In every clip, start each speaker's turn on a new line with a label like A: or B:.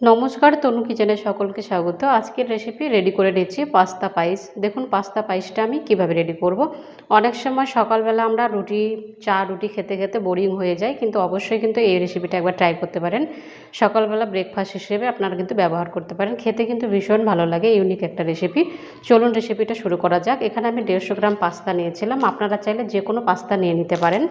A: নমস্কার, তনু কিচেনে সকলকে স্বাগত। আজকের রেসিপি রেডি করে নিচ্ছি পাস্তা পায়েস। দেখুন, পাস্তা পায়েসটা আমি কীভাবে রেডি করব। অনেক সময় সকালবেলা আমরা রুটি, চা, রুটি খেতে খেতে বোরিং হয়ে যায় কিন্তু অবশ্যই কিন্তু এই রেসিপিটা একবার ট্রাই করতে পারেন। সকালবেলা ব্রেকফাস্ট হিসেবে আপনারা কিন্তু ব্যবহার করতে পারেন। খেতে কিন্তু ভীষণ ভালো লাগে ইউনিক একটা রেসিপি চলুন রেসিপিটা শুরু করা যাক। এখানে আমি দেড়শো গ্রাম পাস্তা নিয়েছিলাম। আপনারা চাইলে যে কোনো পাস্তা নিয়ে নিতে পারেন।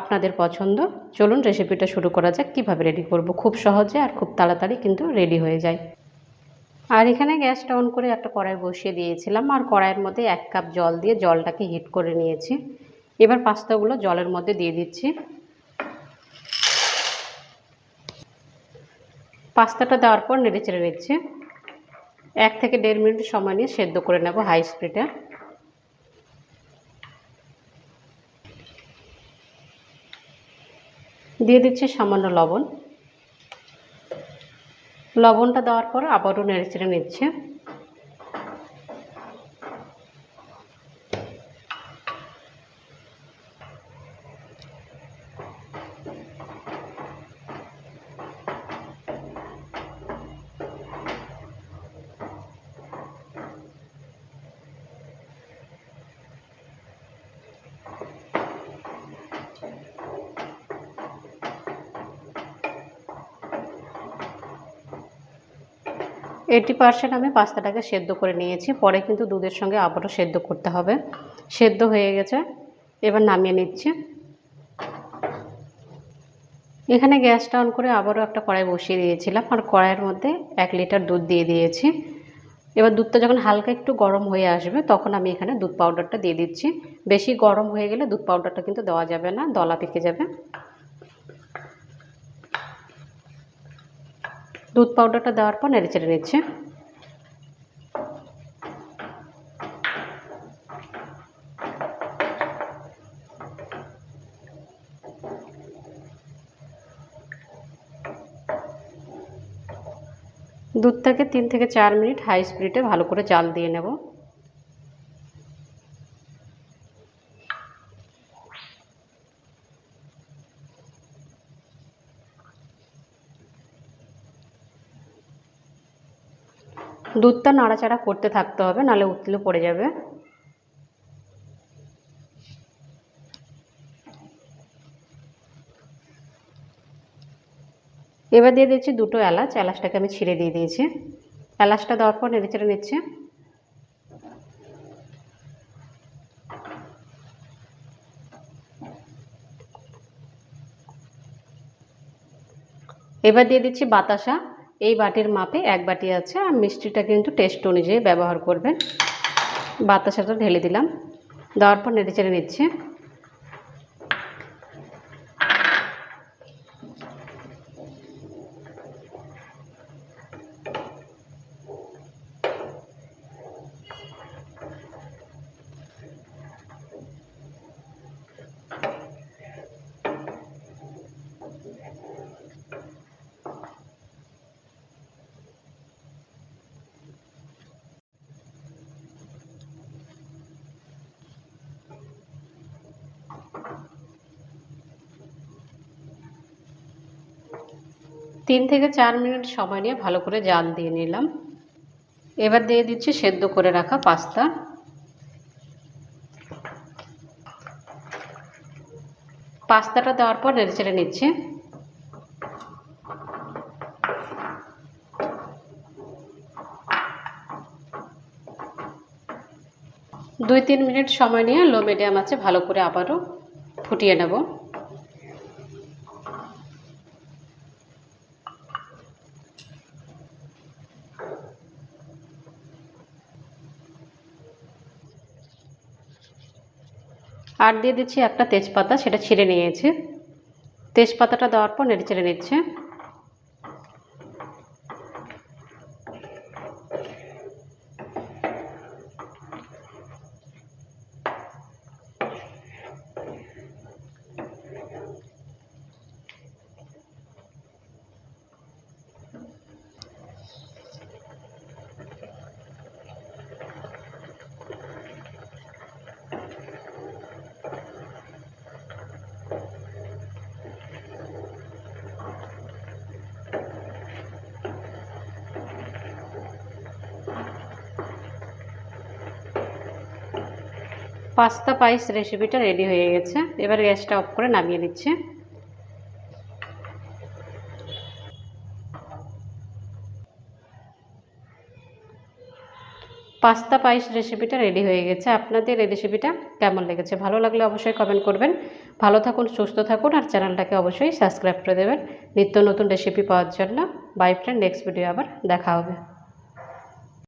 A: আপনাদের পছন্দ, চলুন রেসিপিটা শুরু করা যাক, কীভাবে রেডি করব। খুব সহজে আর খুব তাড়াতাড়ি কিন্তু রেডি হয়ে যায়। আর এখানে গ্যাসটা অন করে একটা কড়াই বসিয়ে দিয়েছিলাম, আর কড়াইয়ের মধ্যে এক কাপ জল দিয়ে জলটাকে হিট করে নিয়েছি। এবার পাস্তাগুলো জলের মধ্যে দিয়ে দিচ্ছি। পাস্তাটা দেওয়ার পর নেড়ে চেড়ে নিচ্ছি। এক থেকে দেড় মিনিট সময় নিয়ে সেদ্ধ করে নেব হাই স্পিডে দিয়ে দিচ্ছি সামান্য লবণ। লবণটা দেওয়ার পর আবারও নেড়ে চেড়ে নিচ্ছে। এইটি পার্সেন্ট আমি পাস্তাটাকে সেদ্ধ করে নিয়েছি, পরে কিন্তু দুধের সঙ্গে আবারও সেদ্ধ করতে হবে। সেদ্ধ হয়ে গেছে, এবার নামিয়ে নিচ্ছি। এখানে গ্যাসটা অন করে আবারও একটা কড়াই বসিয়ে দিয়েছিলাম, আর কড়াইয়ের মধ্যে এক লিটার দুধ দিয়ে দিয়েছি। এবার দুধটা যখন হালকা একটু গরম হয়ে আসবে, তখন আমি এখানে দুধ পাউডারটা দিয়ে দিচ্ছি। বেশি গরম হয়ে গেলে দুধ পাউডারটা কিন্তু দেওয়া যাবে না, দলা পেকে যাবে। দুধ পাউডারটা দেওয়ার পর নেড়ে চেড়ে নিচ্ছে। দুধটাকে তিন থেকে চার মিনিট হাই স্পিডে ভালো করে জাল দিয়ে নেব। দুধটা নাড়াচাড়া করতে থাকতে হবে নাহলে উতলে পড়ে যাবে। এবার দিয়ে দিচ্ছি দুটো এলাচ, এলাচটাকে আমি ছিঁড়ে দিয়ে দিয়েছি। এলাচটা দেওয়ার পর নেড়ে চেড়ে নিচ্ছে। এবার দিয়ে দিচ্ছি বাতাসা। এই বাটির মাপে এক বাটি আছে আর মিষ্টিটা কিন্তু টেস্ট অনুযায়ী ব্যবহার করবেন। বাতাসাটা ঢেলে দিলাম। দেওয়ার পর নেড়ে চেড়ে নিচ্ছে। তিন থেকে চার মিনিট সময় নিয়ে ভালো করে জাল দিয়ে নিলাম। এবার দিয়ে দিচ্ছি সেদ্ধ করে রাখা পাস্তা। পাস্তাটা দেওয়ার পর নেড়ে চেড়ে নিচ্ছে। দুই তিন মিনিট সময় নিয়ে লো মিডিয়াম আছে ভালো করে আবারও ফুটিয়ে নেব। আর দিয়ে দিচ্ছি একটা তেজপাতা সেটা ছিঁড়ে নিয়েছে। তেজপাতাটা দেওয়ার পর নেড়ে চেড়ে নিচ্ছে। পাস্তা পায়েস রেসিপিটা রেডি হয়ে গেছে। এবার গ্যাসটা অফ করে নামিয়ে নিচ্ছি। পাস্তা পায়েস রেসিপিটা রেডি হয়ে গেছে। আপনাদের এই রেসিপিটা কেমন লেগেছে? ভালো লাগলে অবশ্যই কমেন্ট করবেন। ভালো থাকুন, সুস্থ থাকুন, আর চ্যানেলটাকে অবশ্যই সাবস্ক্রাইব করে দেবেন। নিত্য নতুন রেসিপি পাওয়ার জন্য। বাই ফ্রেন্ড, নেক্সট ভিডিও আবার দেখা হবে।